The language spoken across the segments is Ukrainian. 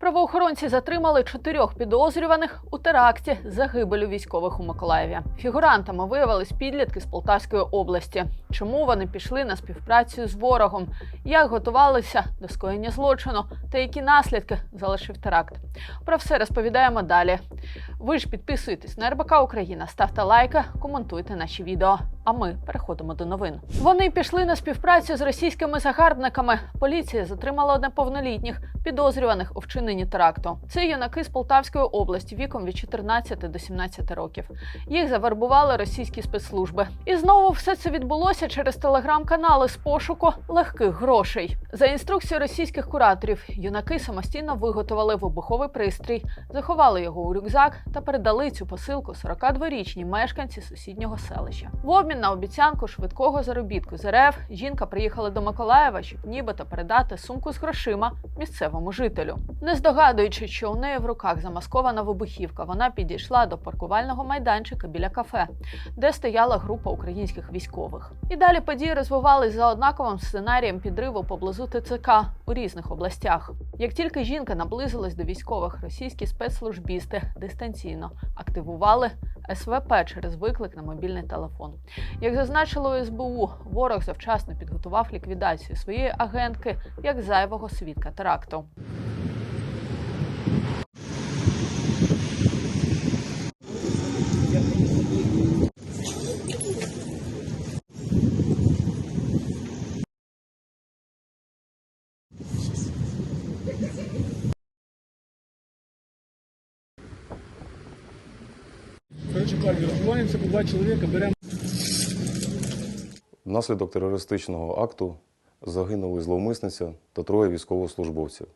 Правоохоронці затримали чотирьох підозрюваних у теракті загибелю військових у Миколаєві. Фігурантами виявились підлітки з Полтавської області. Чому вони пішли на співпрацю з ворогом? Як готувалися до скоєння злочину та які наслідки залишив теракт? Про все розповідаємо далі. Ви ж підписуйтесь на РБК Україна, ставте лайки, коментуйте наші відео. А ми переходимо до новин. Вони пішли на співпрацю з російськими загарбниками. Поліція затримала неповнолітніх підозрюваних у вчиненні теракту. Це юнаки з Полтавської області віком від 14 до 17 років. Їх завербували російські спецслужби. І знову все це відбулося через телеграм-канали з пошуку легких грошей. За інструкцією російських кураторів, юнаки самостійно виготовили вибуховий пристрій, заховали його у рюкзак та передали цю посилку 42-річній мешканці сусіднього селища. В обмін на обіцянку швидкого заробітку з РФ жінка приїхала до Миколаєва, щоб нібито передати сумку з грошима місцевому жителю. Не здогадуючи, що у неї в руках замаскована вибухівка, вона підійшла до паркувального майданчика біля кафе, де стояла група українських військових. І далі події розвивались за однаковим сценарієм підриву поблизу ТЦК у різних областях. Як тільки жінка наблизилась до військових, російські спецслужбісти дистанційно активували СВП через виклик на мобільний телефон. Як зазначило СБУ, ворог завчасно підготував ліквідацію своєї агентки як зайвого свідка теракту. Коротше, парні, розбиваємося по два чоловіка, беремо. Внаслідок терористичного акту загинули зловмисниця та троє військовослужбовців.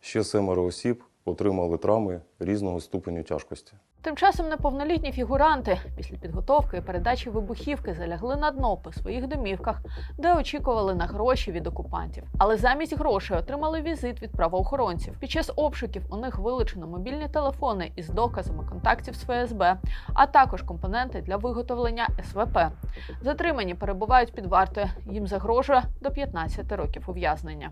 Ще семеро осіб отримали травми різного ступеню тяжкості. Тим часом неповнолітні фігуранти після підготовки і передачі вибухівки залягли на дно по своїх домівках, де очікували на гроші від окупантів. Але замість грошей отримали візит від правоохоронців. Під час обшуків у них вилучено мобільні телефони із доказами контактів з ФСБ, а також компоненти для виготовлення СВП. Затримані перебувають під вартою. Їм загрожує до 15 років ув'язнення.